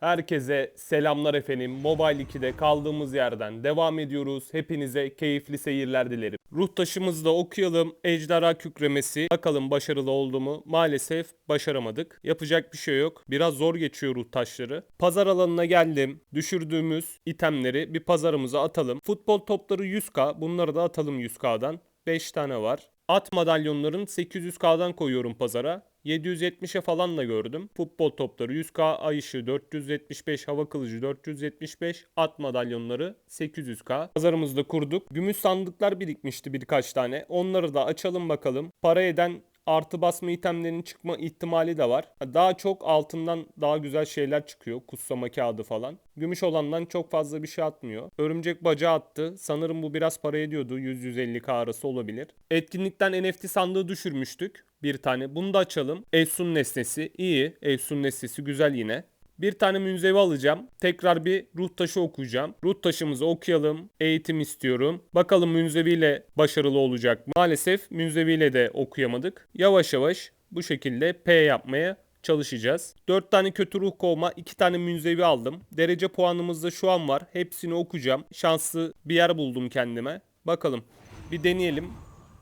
Herkese selamlar efendim. Mobile 2'de kaldığımız yerden devam ediyoruz. Hepinize keyifli seyirler dilerim. Ruh taşımızda okuyalım. Ejderha kükremesi. Bakalım başarılı oldu mu? Maalesef başaramadık. Yapacak bir şey yok. Biraz zor geçiyor ruh taşları. Pazar alanına geldim. Düşürdüğümüz itemleri bir pazarımıza atalım. Futbol topları 100k. Bunları da atalım 100k'dan. 5 tane var. At madalyonların 800k'dan koyuyorum pazara. 770'e falan da gördüm. Futbol topları 100k, ay ışığı 475, hava kılıcı 475, at madalyonları 800k. Pazarımızda kurduk. Gümüş sandıklar birikmişti birkaç tane. Onları da açalım bakalım. Para eden artı basma itemlerinin çıkma ihtimali de var. Daha çok altından daha güzel şeyler çıkıyor. Kutsama kağıdı falan. Gümüş olandan çok fazla bir şey atmıyor. Örümcek bacağı attı. Sanırım bu biraz para ediyordu. 100-150k arası olabilir. Etkinlikten NFT sandığı düşürmüştük. Bir tane. Bunu da açalım. Efsun nesnesi. iyi. Efsun nesnesi güzel yine. Bir tane münzevi alacağım. Tekrar bir ruh taşı okuyacağım. Ruh taşımızı okuyalım. Eğitim istiyorum. Bakalım münzeviyle başarılı olacak mı? Maalesef münzeviyle de okuyamadık. Yavaş yavaş bu şekilde P yapmaya çalışacağız. 4 tane kötü ruh kovma, 2 tane münzevi aldım. Derece puanımız da şu an var. Hepsini okuyacağım. Şanslı bir yer buldum kendime. Bakalım. Bir deneyelim.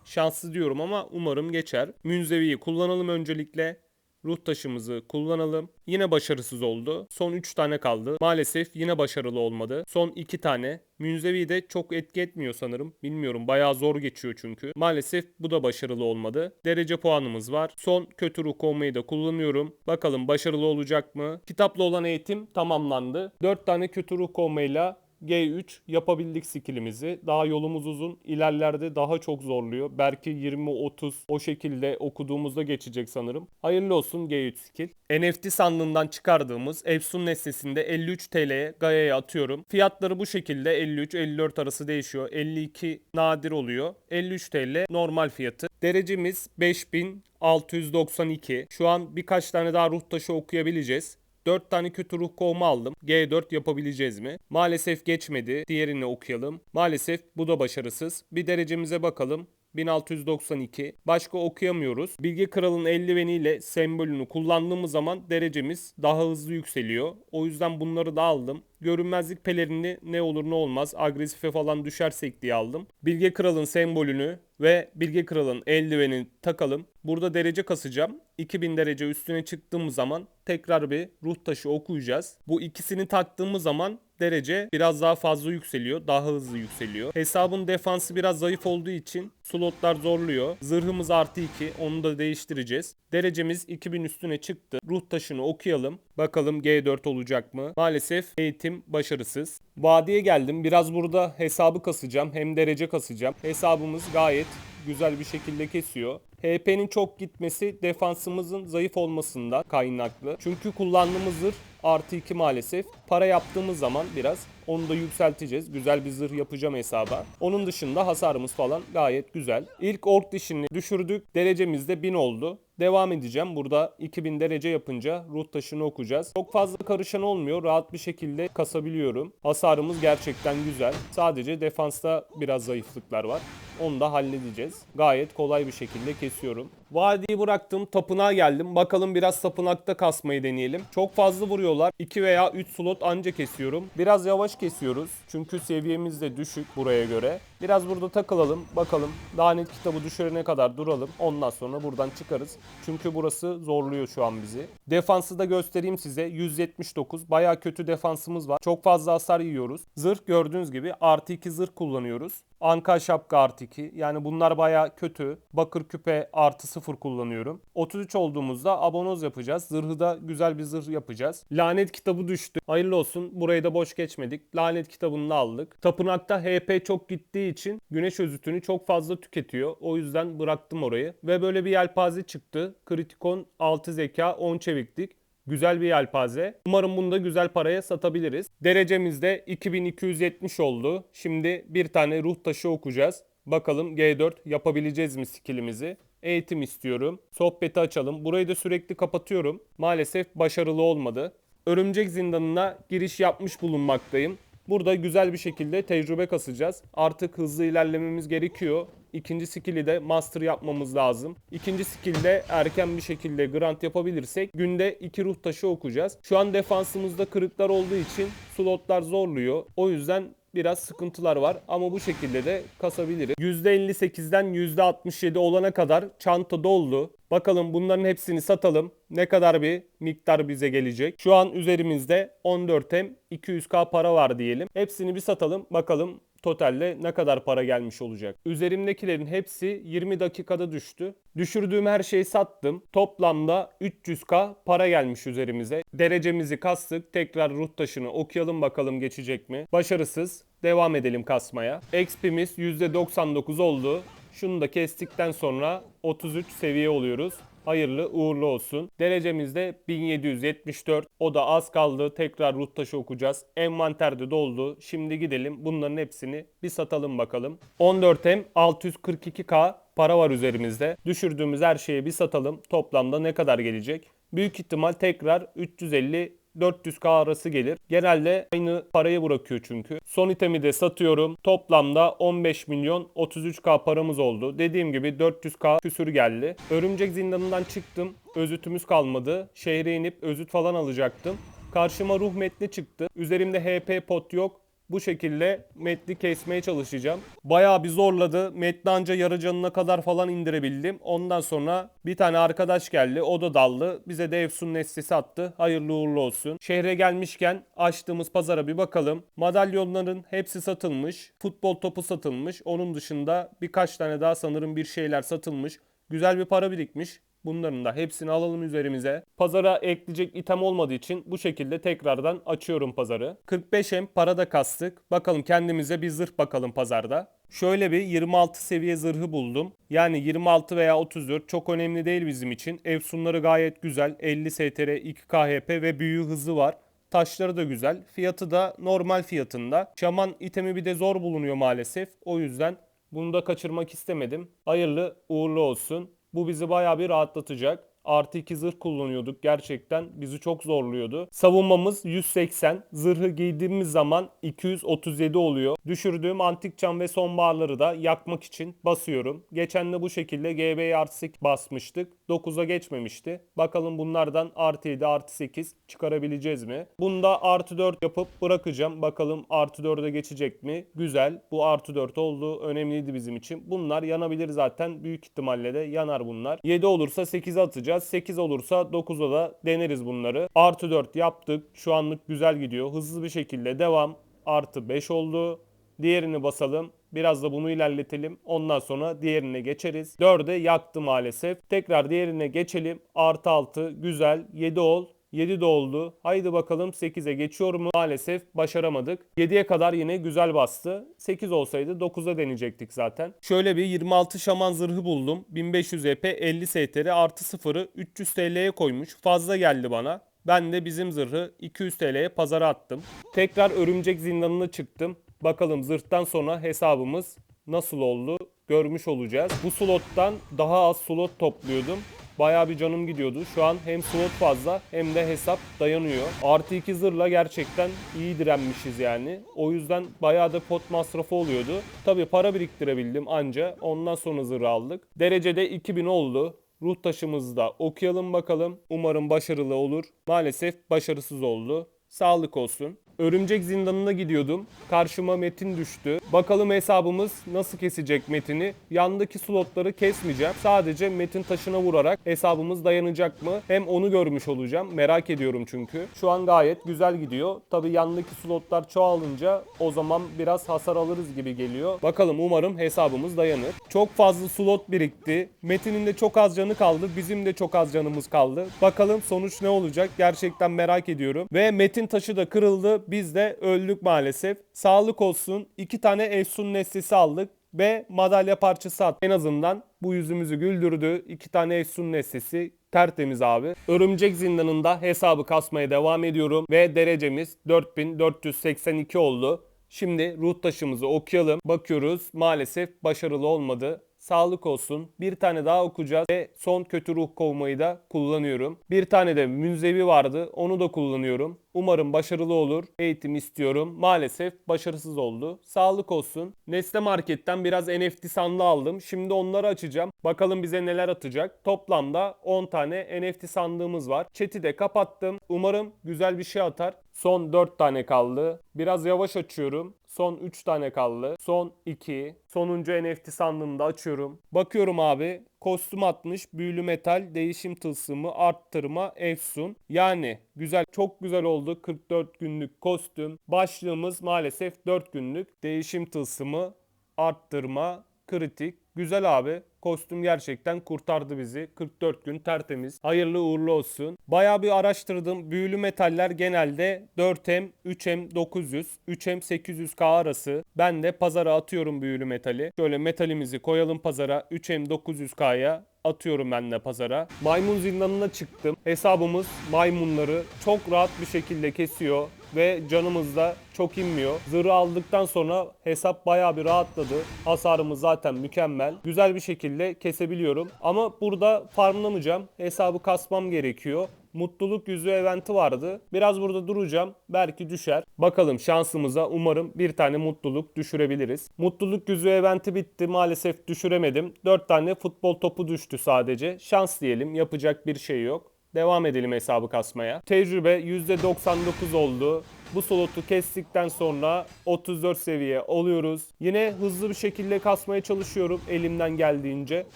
Şanslı diyorum ama umarım geçer. Münzeviyi kullanalım öncelikle. Ruh taşımızı kullanalım. Yine başarısız oldu. Son 3 tane kaldı. Maalesef yine başarılı olmadı. Son 2 tane. Münzevi de çok etki etmiyor sanırım. Bilmiyorum bayağı zor geçiyor çünkü. Maalesef bu da başarılı olmadı. Derece puanımız var. Son kötü ruh kovmayı da kullanıyorum. Bakalım başarılı olacak mı? Kitapla olan eğitim tamamlandı. 4 tane kötü ruh kovmayla G3 yapabildik skillimizi. Daha yolumuz uzun. İlerlerde daha çok zorluyor. Belki 20-30 o şekilde okuduğumuzda geçecek sanırım. Hayırlı olsun G3 skill. NFT sandığından çıkardığımız Efsun nesnesinde 53 TL'ye Gaia'ya atıyorum. Fiyatları bu şekilde 53-54 arası değişiyor. 52 nadir oluyor. 53 TL normal fiyatı. Derecemiz 5692. Şu an birkaç tane daha ruh taşı okuyabileceğiz. 4 tane kötü ruh kovma aldım. G4 yapabileceğiz mi? Maalesef geçmedi. Diğerini okuyalım. Maalesef bu da başarısız. Bir derecemize bakalım. 1692. Başka okuyamıyoruz. Bilge Kral'ın eldiveniyle sembolünü kullandığımız zaman derecemiz daha hızlı yükseliyor. O yüzden bunları da aldım. Görünmezlik pelerini ne olur ne olmaz agresife falan düşersek diye aldım. Bilge Kral'ın sembolünü ve Bilge Kral'ın eldivenini takalım. Burada derece kasacağım. 2000 derece üstüne çıktığımız zaman tekrar bir ruh taşı okuyacağız. Bu ikisini taktığımız zaman derece biraz daha fazla yükseliyor. Daha hızlı yükseliyor. Hesabın defansı biraz zayıf olduğu için slotlar zorluyor. Zırhımız artı 2. Onu da değiştireceğiz. Derecemiz 2000 üstüne çıktı. Ruh taşını okuyalım. Bakalım G4 olacak mı? Maalesef eğitim başarısız. Vadiye geldim. Biraz burada hesabı kasacağım. Hem derece kasacağım. Hesabımız gayet güzel bir şekilde kesiyor. HP'nin çok gitmesi defansımızın zayıf olmasından kaynaklı. Çünkü kullandığımız zırh artı 2 maalesef. Para yaptığımız zaman biraz onu da yükselteceğiz. Güzel bir zırh yapacağım hesaba. Onun dışında hasarımız falan gayet güzel. İlk ork dişini düşürdük. Derecemiz de 1000 oldu. Devam edeceğim. Burada 2000 derece yapınca ruh taşını okuyacağız. Çok fazla karışan olmuyor. Rahat bir şekilde kasabiliyorum. Hasarımız gerçekten güzel. Sadece defansta biraz zayıflıklar var. Onu da halledeceğiz. Gayet kolay bir şekilde kesiyorum. Vadiyi bıraktım. Tapınağa geldim. Bakalım biraz tapınakta kasmayı deneyelim. Çok fazla vuruyorlar. 2 veya 3 slot anca kesiyorum. Biraz yavaş kesiyoruz. Çünkü seviyemiz de düşük buraya göre. Biraz burada takılalım. Bakalım lanet kitabı düşürene kadar duralım. Ondan sonra buradan çıkarız. Çünkü burası zorluyor şu an bizi. Defansı da göstereyim size. 179. Baya kötü defansımız var. Çok fazla hasar yiyoruz. Zırh gördüğünüz gibi artı 2 zırh kullanıyoruz. Anka şapka artı 2. Yani bunlar baya kötü. Bakır küpe artı 0 kullanıyorum. 33 olduğumuzda abonoz yapacağız. Zırhı da güzel bir zırh yapacağız. Lanet kitabı düştü. Hayırlı olsun. Burayı da boş geçmedik. Lanet kitabını da aldık. Tapınakta HP çok gittiği için güneş özütünü çok fazla tüketiyor. O yüzden bıraktım orayı. Ve böyle bir yelpaze çıktı. Kritikon 6 zeka 10 çeviklik. Güzel bir yelpaze. Umarım bunu da güzel paraya satabiliriz. Derecemiz de 2270 oldu. Şimdi bir tane ruh taşı okuyacağız. Bakalım G4 yapabileceğiz mi skillimizi? Eğitim istiyorum. Sohbeti açalım. Burayı da sürekli kapatıyorum. Maalesef başarılı olmadı. Örümcek zindanına giriş yapmış bulunmaktayım. Burada güzel bir şekilde tecrübe kasacağız. Artık hızlı ilerlememiz gerekiyor. İkinci skill'i de master yapmamız lazım. İkinci skill'de erken bir şekilde grant yapabilirsek günde iki ruh taşı okuyacağız. Şu an defansımızda kırıklar olduğu için slotlar zorluyor. O yüzden biraz sıkıntılar var ama bu şekilde de kasabiliriz. %58'den %67 olana kadar çanta doldu. Bakalım bunların hepsini satalım. Ne kadar bir miktar bize gelecek. Şu an üzerimizde 14M 200k para var diyelim. Hepsini bir satalım. Bakalım totalde ne kadar para gelmiş olacak. Üzerimdekilerin hepsi 20 dakikada düştü. Düşürdüğüm her şeyi sattım. Toplamda 300k para gelmiş üzerimize. Derecemizi kastık. Tekrar ruh taşını okuyalım bakalım geçecek mi? Başarısız. Devam edelim kasmaya. XP'miz %99 oldu. Şunu da kestikten sonra 33 seviye oluyoruz. Hayırlı uğurlu olsun. Derecemizde 1774. O da az kaldı. Tekrar ruh taşı okuyacağız. Envanterde doldu. Şimdi gidelim. Bunların hepsini bir satalım bakalım. 14M 642K para var üzerimizde. Düşürdüğümüz her şeyi bir satalım. Toplamda ne kadar gelecek? Büyük ihtimal tekrar 350 400k arası gelir. Genelde aynı parayı bırakıyor çünkü. Son itemi de satıyorum. Toplamda 15 milyon 33k paramız oldu. Dediğim gibi 400k küsür geldi. Örümcek zindanından çıktım. Özütümüz kalmadı. Şehre inip özüt falan alacaktım. Karşıma ruh metni çıktı. Üzerimde HP pot yok. Bu şekilde metni kesmeye çalışacağım. Bayağı bir zorladı. Metni anca yarı canına kadar falan indirebildim. Ondan sonra bir tane arkadaş geldi. O da daldı. Bize de Efsun Nesli'si attı. Hayırlı uğurlu olsun. Şehre gelmişken açtığımız pazara bir bakalım. Madalyonların hepsi satılmış. Futbol topu satılmış. Onun dışında birkaç tane daha sanırım bir şeyler satılmış. Güzel bir para birikmiş. Bunların da hepsini alalım üzerimize. Pazara ekleyecek item olmadığı için bu şekilde tekrardan açıyorum pazarı. 45M para da kastık. Bakalım kendimize bir zırh bakalım pazarda. Şöyle bir 26 seviye zırhı buldum. Yani 26 veya 34 çok önemli değil bizim için. Efsunları gayet güzel. 50 STR, 2 KHP ve büyü hızı var. Taşları da güzel. Fiyatı da normal fiyatında. Şaman itemi bir de zor bulunuyor maalesef. O yüzden bunu da kaçırmak istemedim. Hayırlı uğurlu olsun. Bu bizi bayağı bir rahatlatacak. Artı 2 zırh kullanıyorduk. Gerçekten bizi çok zorluyordu. Savunmamız 180. Zırhı giydiğimiz zaman 237 oluyor. Düşürdüğüm antik cam ve sonbaharları da yakmak için basıyorum. Geçen de bu şekilde GB artı 8 basmıştık. 9'a geçmemişti. Bakalım bunlardan artı 7 artı 8 çıkarabileceğiz mi? Bunda artı 4 yapıp bırakacağım. Bakalım artı 4'e geçecek mi? Güzel. Bu artı 4 oldu. Önemliydi bizim için. Bunlar yanabilir zaten. Büyük ihtimalle de yanar bunlar. 7 olursa 8'e atacağız. 8 olursa 9'a da deneriz bunları. Artı 4 yaptık. Şu anlık güzel gidiyor. Hızlı bir şekilde devam. Artı 5 oldu. Diğerini basalım. Biraz da bunu ilerletelim. Ondan sonra diğerine geçeriz. 4'e yaktı maalesef. Tekrar diğerine geçelim. Artı 6 güzel. 7 ol. 7 de oldu. Haydi bakalım 8'e geçiyor mu? Maalesef başaramadık. 7'ye kadar yine güzel bastı. 8 olsaydı 9'a deneyecektik zaten. Şöyle bir 26 şaman zırhı buldum. 1500 EP 50 STR artı 0'ı 300 TL'ye koymuş. Fazla geldi bana. Ben de bizim zırhı 200 TL'ye pazara attım. Tekrar örümcek zindanına çıktım. Bakalım zırhtan sonra hesabımız nasıl oldu görmüş olacağız. Bu slottan daha az slot topluyordum. Bayağı bir canım gidiyordu. Şu an hem slot fazla hem de hesap dayanıyor. Artı 2 zırhla gerçekten iyi direnmişiz yani. O yüzden bayağı da pot masrafı oluyordu. Tabi para biriktirebildim anca. Ondan sonra zırh aldık. Derecede 2000 oldu. Ruh taşımızı da okuyalım bakalım. Umarım başarılı olur. Maalesef başarısız oldu. Sağlık olsun. Örümcek zindanına gidiyordum. Karşıma metin düştü. Bakalım hesabımız nasıl kesecek metini. Yandaki slotları kesmeyeceğim. Sadece metin taşına vurarak hesabımız dayanacak mı? Hem onu görmüş olacağım. Merak ediyorum çünkü. Şu an gayet güzel gidiyor. Tabi yandaki slotlar çoğalınca o zaman biraz hasar alırız gibi geliyor. Bakalım umarım hesabımız dayanır. Çok fazla slot birikti. Metin'in de çok az canı kaldı. Bizim de çok az canımız kaldı. Bakalım sonuç ne olacak? Gerçekten merak ediyorum. Ve metin taşı da kırıldı. Biz de öldük maalesef. Sağlık olsun. İki tane Efsun nesnesi aldık ve madalya parçası attı. En azından bu yüzümüzü güldürdü. İki tane Efsun nesnesi tertemiz abi. Örümcek zindanında hesabı kasmaya devam ediyorum ve derecemiz 4482 oldu. Şimdi ruh taşımızı okuyalım. Bakıyoruz maalesef başarılı olmadı. Sağlık olsun. Bir tane daha okuyacağız ve son kötü ruh kovmayı da kullanıyorum. Bir tane de münzevi vardı. Onu da kullanıyorum. Umarım başarılı olur. Eğitim istiyorum. Maalesef başarısız oldu. Sağlık olsun. Nesne Market'ten biraz NFT sandığı aldım. Şimdi onları açacağım. Bakalım bize neler atacak. Toplamda 10 tane NFT sandığımız var. Chat'i de kapattım. Umarım güzel bir şey atar. Son 4 tane kaldı. Biraz yavaş açıyorum. Son 3 tane kaldı. Son 2. Sonuncu NFT sandığını da açıyorum. Bakıyorum abi. Kostüm atmış. Büyülü metal, değişim tılsımı, arttırma, efsun. Yani güzel, çok güzel oldu. 44 günlük kostüm. Başlığımız maalesef 4 günlük. Değişim tılsımı, arttırma, kritik. Güzel abi. Kostüm gerçekten kurtardı bizi. 44 gün tertemiz. Hayırlı uğurlu olsun. Bayağı bir araştırdım. Büyülü metaller genelde 4M, 3M 900, 3M 800K arası. Ben de pazara atıyorum büyülü metali. Şöyle metalimizi koyalım pazara. 3M 900K'ya atıyorum ben de pazara. Maymun zindanına çıktım. Hesabımız maymunları çok rahat bir şekilde kesiyor ve canımız da çok inmiyor. Zırhı aldıktan sonra hesap bayağı bir rahatladı. Hasarımız zaten mükemmel. Güzel bir şekilde kesebiliyorum. Ama burada farmlamayacağım. Hesabı kasmam gerekiyor. Mutluluk yüzü eventi vardı. Biraz burada duracağım. Belki düşer. Bakalım şansımıza umarım bir tane mutluluk düşürebiliriz. Mutluluk yüzü eventi bitti. Maalesef düşüremedim. 4 tane futbol topu düştü sadece. Şans diyelim. Yapacak bir şey yok. Devam edelim hesabı kasmaya. Tecrübe %99 oldu. Bu slotu kestikten sonra 34 seviye oluyoruz. Yine hızlı bir şekilde kasmaya çalışıyorum elimden geldiğince.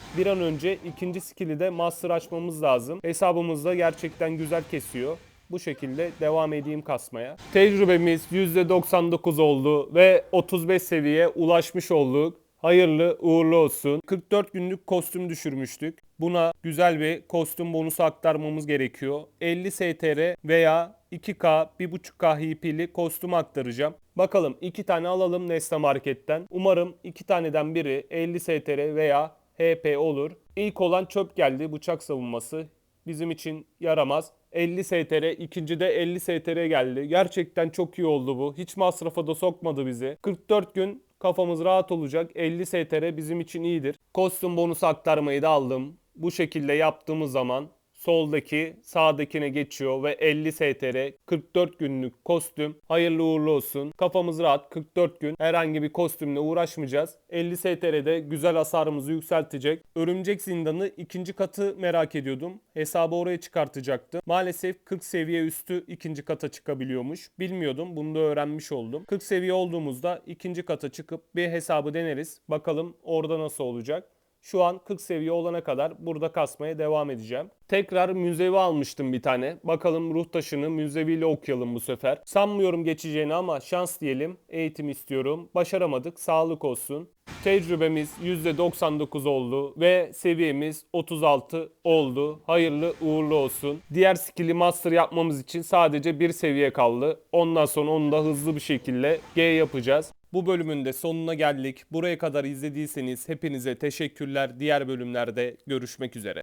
Bir an önce ikinci skill'i de master açmamız lazım. Hesabımız da gerçekten güzel kesiyor. Bu şekilde devam edeyim kasmaya. Tecrübemiz %99 oldu ve 35 seviyeye ulaşmış olduk. Hayırlı uğurlu olsun. 44 günlük kostüm düşürmüştük. Buna güzel bir kostüm bonusu aktarmamız gerekiyor. 50 STR veya 2K, 1.5K HP'li kostüm aktaracağım. Bakalım 2 tane alalım Nesne Market'ten. Umarım 2 taneden biri 50 STR veya HP olur. İlk olan çöp geldi bıçak savunması. Bizim için yaramaz. 50 STR, ikinci de 50 STR geldi. Gerçekten çok iyi oldu bu. Hiç masrafa da sokmadı bizi. 44 gün kafamız rahat olacak. 50 STR bizim için iyidir. Kostüm bonusu aktarmayı da aldım. Bu şekilde yaptığımız zaman soldaki sağdakine geçiyor ve 50 STR 44 günlük kostüm. Hayırlı uğurlu olsun. Kafamız rahat 44 gün herhangi bir kostümle uğraşmayacağız. 50 STR'de güzel hasarımızı yükseltecek. Örümcek zindanı ikinci katı merak ediyordum. Hesabı oraya çıkartacaktım. Maalesef 40 seviye üstü ikinci kata çıkabiliyormuş. Bilmiyordum. Bunu da öğrenmiş oldum. 40 seviye olduğumuzda ikinci kata çıkıp bir hesabı deneriz. Bakalım orada nasıl olacak. Şu an 40 seviye olana kadar burada kasmaya devam edeceğim. Tekrar müzevi almıştım bir tane. Bakalım ruh taşını müzeviyle okuyalım bu sefer. Sanmıyorum geçeceğini ama şans diyelim. Eğitim istiyorum. Başaramadık. Sağlık olsun. Tecrübemiz %99 oldu ve seviyemiz 36 oldu. Hayırlı uğurlu olsun. Diğer skill'i master yapmamız için sadece bir seviye kaldı. Ondan sonra onu da hızlı bir şekilde G yapacağız. Bu bölümün de sonuna geldik. Buraya kadar izlediyseniz hepinize teşekkürler. Diğer bölümlerde görüşmek üzere.